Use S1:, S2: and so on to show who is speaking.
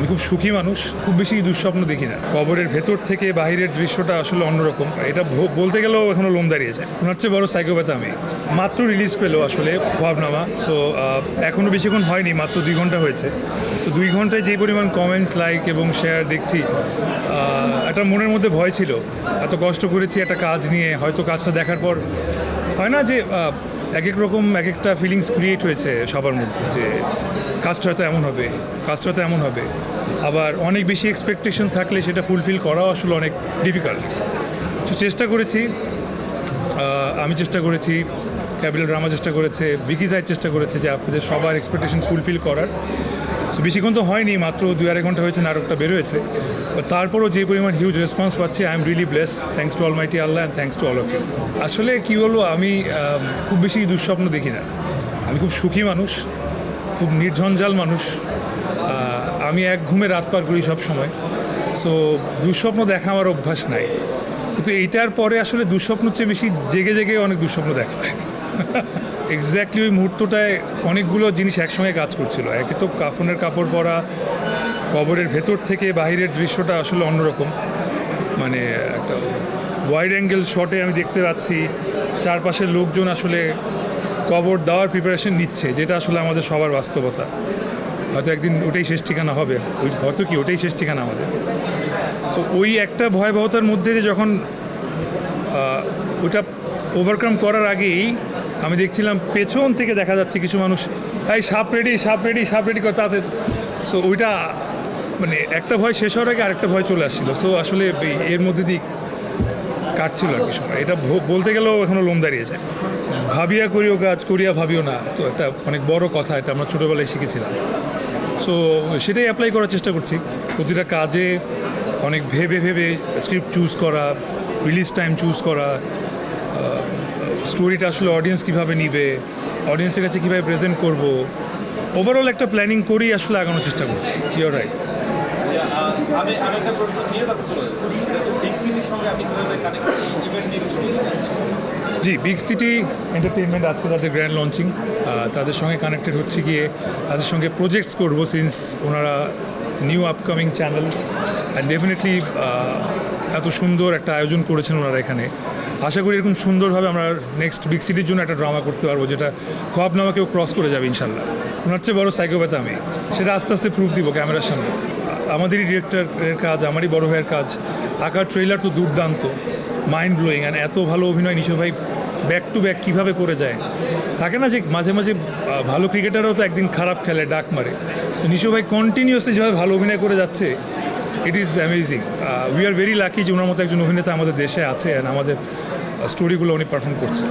S1: আমি খুব সুখী মানুষ, খুব বেশি দুঃস্বপ্ন দেখি না। কবরের ভেতর থেকে বাহিরের দৃশ্যটা আসলে অন্যরকম। এটা বলতে গেলেও এখনও লোম দাঁড়িয়ে যায়। ওনার চেয়ে বড় সাইকোপ্যাথ আমি। মাত্র রিলিজ পেল আসলে খোয়াবনামা। সো এখনও বেশিক্ষণ হয়নি, মাত্র দুই ঘণ্টা হয়েছে। তো দুই ঘন্টায় যে পরিমাণ কমেন্টস লাইক এবং শেয়ার দেখছি একটা মনের মধ্যে ভয় ছিল। এত কষ্ট করেছি একটা কাজ নিয়ে, হয়তো কাজটা দেখার পর। হয় না যে এক এক রকম এক একটা ফিলিংস ক্রিয়েট হয়েছে সবার মধ্যে যে কাজটা হয়তো এমন হবে কাজটা হয়তো এমন হবে। আবার অনেক বেশি এক্সপেকটেশন থাকলে সেটা ফুলফিল করাও আসলে অনেক ডিফিকাল্ট তো চেষ্টা করেছি আমি চেষ্টা করেছি, ক্যাপিটাল ড্রামা চেষ্টা করেছে বিকি সাইড চেষ্টা করেছে যে আপনাদের সবার এক্সপেকটেশন ফুলফিল করার। সো বেশিক্ষণ তো হয়নি, মাত্র দুই আড়াই ঘণ্টা হয়েছে, নাটকটা বের হয়েছে। But তারপরও যে পরিমাণ হিউজ রেসপন্স পাচ্ছি I am really bless thanks to almighty Allah and thanks to all of you আসলে কী বলব, আমি খুব বেশি দুঃস্বপ্ন দেখি না। আমি খুব সুখী মানুষ, খুব নির্ঝঞ্ঝাল মানুষ। আমি এক ঘুমে রাত পার করি সব সময়। সো দুঃস্বপ্ন দেখা আমার অভ্যাস নাই। কিন্তু এইটার পরে আসলে দুঃস্বপ্নের চেয়ে বেশি জেগে জেগে অনেক দুঃস্বপ্ন দেখা। এক্স্যাক্টলি ওই মুহূর্তটায় অনেকগুলো জিনিস একসঙ্গে কাজ করছিল। একে তো কাফনের কাপড় পরা, কবরের ভেতর থেকে বাহিরের দৃশ্যটা আসলে অন্যরকম। মানে একটা ওয়াইড অ্যাঙ্গেল শটে আমি দেখতে পাচ্ছি, চারপাশের লোকজন আসলে কবর দেওয়ার প্রিপারেশন নিচ্ছে, যেটা আসলে আমাদের সবার বাস্তবতা। হয়তো একদিন ওটাই শেষ ঠিকানা হবে, ওই হয়তো কি ওটাই শেষ ঠিকানা আমাদের। সো ওই একটা ভয়াবহতার মধ্যে দিয়ে যখন ওটা ওভারকাম করার আগেই আমি দেখছিলাম পেছন থেকে দেখা যাচ্ছে কিছু মানুষ। এই সাপ রেডি সাপ রেডি সাপ রেডি করে, তাতে। সো ওইটা মানে একটা ভয় শেষ হওয়ার আগে আরেকটা ভয় চলে আসছিল। সো আসলে এর মধ্যে দিয়ে কাটছিল আর কি সময়। এটা বলতে গেলেও এখনও লোম দাঁড়িয়ে যায়। ভাবিয়া করিও কাজ, করিয়া ভাবিও না। তো একটা অনেক বড় কথা, এটা আমরা ছোটোবেলায় শিখেছিলাম। সো সেটাই অ্যাপ্লাই করার চেষ্টা করছি। প্রতিটা কাজে অনেক ভেবে ভেবে স্ক্রিপ্ট চুজ করা রিলিজ টাইম চুজ করা স্টোরিটা আসলে অডিয়েন্স কীভাবে নিবে অডিয়েন্সের কাছে কীভাবে প্রেজেন্ট করব ওভারঅল একটা প্ল্যানিং করেই আসলে আগানোর চেষ্টা করছি ইউর রাইট
S2: আমি আমি একটা প্রশ্ন দিয়ে তারপর চলে যাব। সেটা হচ্ছে বিগ সিটির সঙ্গে আপনি কীভাবে কানেক্ট ইভেন্ট নিয়ে
S1: জি বিগ সিটি এন্টারটেইনমেন্ট আছে তাদের গ্র্যান্ড লঞ্চিং তাদের সঙ্গে কানেক্টেড হচ্ছে গিয়ে তাদের সঙ্গে প্রজেক্টস করব সিন্স ওনারা new upcoming channel and definitely এত সুন্দর একটা আয়োজন করেছেন ওনারা এখানে। আশা করি এরকম সুন্দরভাবে আমরা নেক্সট বিগ সিটির জন্য একটা ড্রামা করতে পারব, যেটা খোয়াবনামাকেও ক্রস করে যাবে ইনশাল্লাহ। ওনার চেয়ে বড় সাইকোপ্যাথ আমি। সেটা আস্তে আস্তে প্রুফ দিব ক্যামেরার সামনে। আমাদেরই ডিরেক্টরের কাজ, আমারই বড় ভাইয়ের কাজ। আঁকার ট্রেলার তো দুর্দান্ত। মাইন্ড ব্লোয়িং অ্যান্ড এত ভালো অভিনয় নিশো ভাই ব্যাক টু ব্যাক কীভাবে করে যায়? থাকে না যে মাঝে মাঝে ভালো ক্রিকেটারও তো একদিন খারাপ খেলে, ডাক মারে। তো নিশো ভাই কন্টিনিউয়াসলি যেভাবে ভালো অভিনয় করে যাচ্ছে it is amazing we are very lucky যে ওনার মতো একজন অভিনেতা আমাদের দেশে আছে অ্যান্ড আমাদের স্টোরিগুলো উনি পারফর্ম করছে